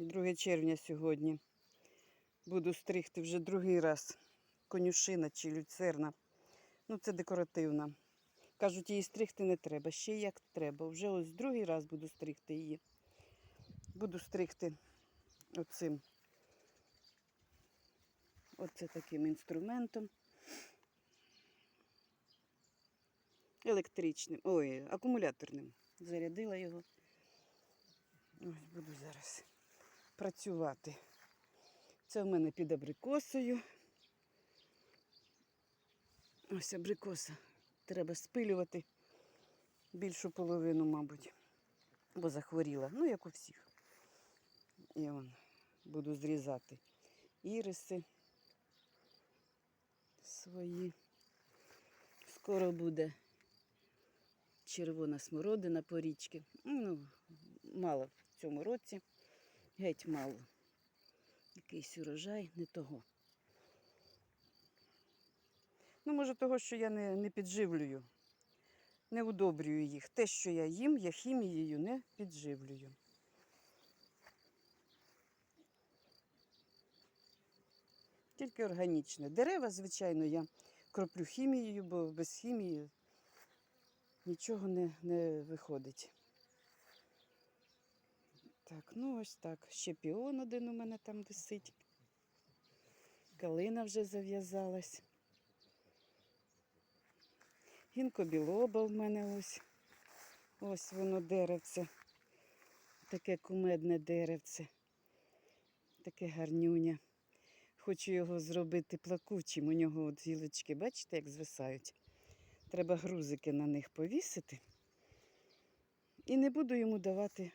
2 червня сьогодні. Буду стригти вже другий раз. Конюшина чи люцерна. Ну, це декоративна. Кажуть, її стригти не треба. Ще як треба. Вже ось другий раз буду стригти її. Буду стригти оцим. Оце таким інструментом. Електричним. Ой, акумуляторним. Зарядила його. Ось буду зараз працювати. Це в мене під абрикосою. Ось абрикоса. Треба спилювати більшу половину, мабуть, бо захворіла. Ну, як у всіх. І он буду зрізати іриси свої. Скоро буде червона смородина по річки. Ну, мало в цьому році, геть мало. Якийсь урожай не того. Ну, може, того, що я не, не підживлюю, не удобрюю їх. Те, що я їм, я хімією не підживлюю. Тільки органічне. Дерева, звичайно, я кроплю хімією, бо без хімії нічого не, не виходить. Так, ну ось так. Ще піон один у мене там висить. Калина вже зав'язалась. Гінкобілоба в мене ось. Ось воно деревце. Таке кумедне деревце. Таке гарнюня. Хочу його зробити плакучим. У нього от гілочки, бачите, як звисають. Треба грузики на них повісити. І не буду йому давати